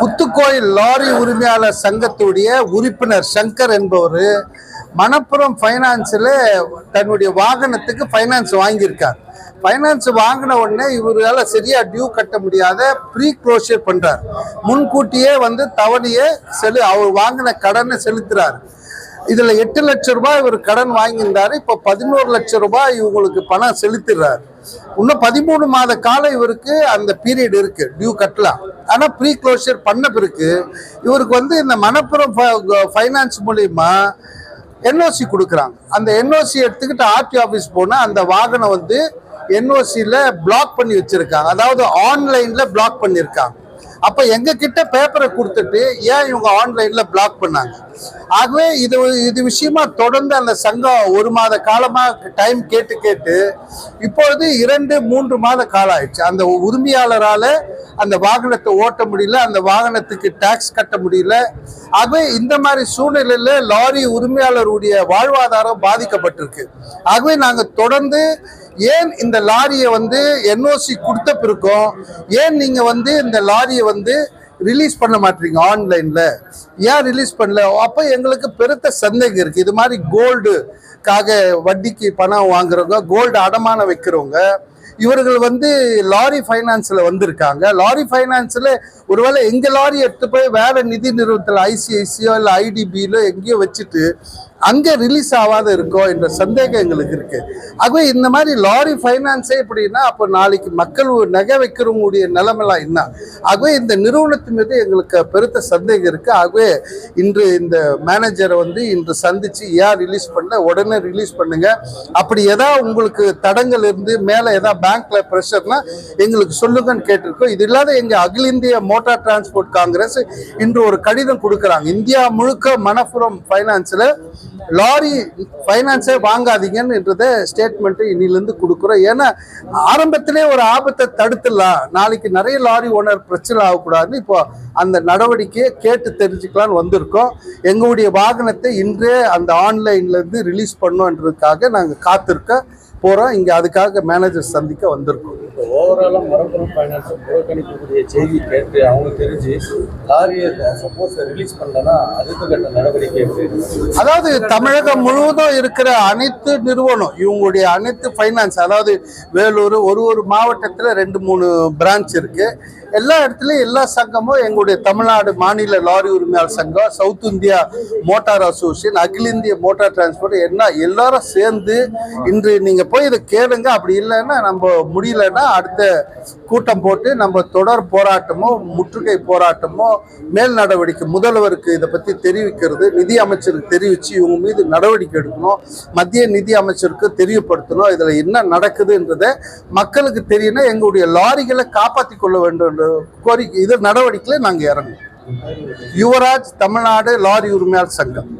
Puthukovil lorry உரிமையாளர் சங்கத்துடைய உறுப்பினர் சங்கர் என்பவர் மணப்புரம் ஃபைனான்ஸில் தன்னுடைய வாகனத்துக்கு ஃபைனான்ஸ் வாங்கியிருக்கார். ஃபைனான்ஸ் வாங்கின உடனே இவரால் சரியாக டியூ கட்ட முடியாத ப்ரீ க்ளோஷர் பண்ணுறார் முன்கூட்டியே வந்து தவணையை செலு அவர் வாங்கின கடனை செலுத்துகிறார் இதுல எட்டு லட்சம் ரூபாய் இவர் கடன் வாங்கியிருந்தாரு. இப்போ பதினோரு லட்சம் ரூபாய் இவங்களுக்கு பணம் செலுத்திடுறாரு. இன்னும் பதிமூணு மாத காலம் இவருக்கு அந்த பீரியட் இருக்கு டியூ கட்டலாம் ஆனா ப்ரீ க்ளோஷர் பண்ண பிறகு இவருக்கு வந்து இந்த மணப்புறம் ஃபைனான்ஸ் மூலியமா என்ஓசி கொடுக்குறாங்க. அந்த என்ஓசி எடுத்துக்கிட்டு ஆர்டி ஆஃபீஸ் போனால் அந்த வாகனம் வந்து என்ஓசியில் பிளாக் பண்ணி வச்சிருக்காங்க. அதாவது ஆன்லைனில் பிளாக் பண்ணியிருக்காங்க அப்போ எங்க கிட்ட பேப்பரை கொடுத்துட்டு ஏன் இவங்க ஆன்லைனில் பிளாக் பண்ணாங்க? ஆகவே இது இது விஷயமா தொடர்ந்து அந்த சங்கம் ஒரு மாத காலமா டைம் கேட்டு கேட்டு இப்பொழுது இரண்டு மூன்று மாத காலம் ஆயிடுச்சு. அந்த உரிமையாளரால அந்த வாகனத்தை ஓட்ட முடியல அந்த வாகனத்துக்கு டாக்ஸ் கட்ட முடியல. ஆகவே இந்த மாதிரி சூழ்நிலையில லாரி உரிமையாளருடைய வாழ்வாதாரம் பாதிக்கப்பட்டிருக்கு. ஆகவே நாங்கள் தொடர்ந்து ஏன் இந்த லாரியை வந்து என்ஓசி கொடுத்த பிறக்கும் ஏன் நீங்கள் வந்து இந்த லாரியை வந்து ரிலீஸ் பண்ண மாட்டீங்க ஆன்லைனில் ஏன் ரிலீஸ் பண்ணல? அப்போ எங்களுக்கு பெருத்த சந்தேகம் இருக்குது இது மாதிரி கோல்டுக்காக வட்டிக்கு பணம் வாங்குறவங்க கோல்டு அடமான வைக்கிறவங்க இவர்கள் வந்து லாரி ஃபைனான்ஸில் வந்திருக்காங்க. லாரி ஃபைனான்ஸில் ஒருவேளை எங்கள் லாரி எடுத்து போய் வேறு நிதி நிறுவனத்தில் ஐசிஐசியோ இல்லை ஐடிபியிலோ எங்கேயோ வச்சுட்டு அங்கே ரிலீஸ் ஆகாத இருக்கோ என்ற சந்தேகம் எங்களுக்கு இருக்குது ஆகவே இந்த மாதிரி லாரி ஃபைனான்ஸே எப்படின்னா அப்போ நாளைக்கு மக்கள் நகை வைக்கிறவங்களுடைய நிலைமெல்லாம் என்ன? ஆகவே இந்த நிறுவனத்தின் மீது எங்களுக்கு பெருத்த சந்தேகம் இருக்குது ஆகவே இன்று இந்த மேனேஜரை வந்து இன்று சந்தித்து ஏன் ரிலீஸ் பண்ணல? உடனே ரிலீஸ் பண்ணுங்க. அப்படி ஏதாவது உங்களுக்கு தடங்கள் இருந்து மேலே ஏதாவது பேங்க்ல ப்ரெஷர்னா எங்களுக்கு சொல்லுங்கன்னு கேட்டிருக்கோம். இது இல்லாத எங்க அகில இந்திய மோட்டார் டிரான்ஸ்போர்ட் காங்கிரஸ் இன்று ஒரு கடிதம் கொடுக்குறாங்க. இந்தியா முழுக்க மணப்புரம் ஃபைனான்ஸில் லாரி ஃபைனான்ஸே வாங்காதீங்கன்றத ஸ்டேட்மெண்ட்டு இன்னிலேருந்து கொடுக்குறோம். ஏன்னா ஆரம்பத்திலே ஒரு ஆபத்தை தடுத்துடலாம். நாளைக்கு நிறைய லாரி ஓனர் பிரச்சனை ஆகக்கூடாதுன்னு இப்போ அந்த நடவடிக்கையை கேட்டு தெரிஞ்சுக்கலான்னு வந்திருக்கோம். எங்களுடைய வாகனத்தை இன்றே அந்த ஆன்லைன்லேருந்து ரிலீஸ் பண்ணோன்றதுக்காக நாங்கள் காத்திருக்க போகிறோம் இங்கே அதுக்காக மேனேஜர் சந்திக்க வந்திருக்கோம். ஓவராலாக மரபுரம் ஃபைனான்ஸை புறக்கணிக்கக்கூடிய செய்தி கேட்டு அவங்க தெரிஞ்சு லாரியை சப்போஸ் ரிலீஸ் பண்ணலன்னா அடுத்த கட்ட நடவடிக்கை அதாவது தமிழகம் முழுவதும் இருக்கிற அனைத்து நிறுவனம் இவங்களுடைய அனைத்து ஃபைனான்ஸ் அதாவது வேலூர் ஒரு ஒரு மாவட்டத்தில் ரெண்டு மூணு பிரான்ச் இருக்கு. எல்லா இடத்துலையும் எல்லா சங்கமும் எங்களுடைய தமிழ்நாடு மாநில லாரி உரிமையாளர் சங்கம் சவுத் இந்தியா மோட்டார் அசோசியேஷன் அகில இந்திய மோட்டார் டிரான்ஸ்போர்ட் என்ன எல்லாரும் சேர்ந்து இன்று நீங்கள் போய் இதை கேளுங்க. அப்படி இல்லைன்னா நம்ம முடியலன்னா அடுத்த கூட்டம் போட்டு நம்ம தொடர் போராட்டமோ முற்றுகை போராட்டமோ மேல் நடவடிக்கை முதல்வருக்கு இதை பற்றி தெரிவிக்கிறது நிதி அமைச்சருக்கு தெரிவித்து இவங்க மீது நடவடிக்கை எடுக்கணும் மத்திய நிதி அமைச்சருக்கு தெரியப்படுத்தணும் இதில் என்ன நடக்குதுன்றதை மக்களுக்கு தெரியணும் எங்களுடைய லாரிகளை காப்பாற்றி கொள்ள வேண்டும் என்ற கோரிக்கை இது நடவடிக்கையில் நாங்கள் இறங்குவோம் யுவராஜ் தமிழ்நாடு லாரி உரிமையாளர் சங்கம்.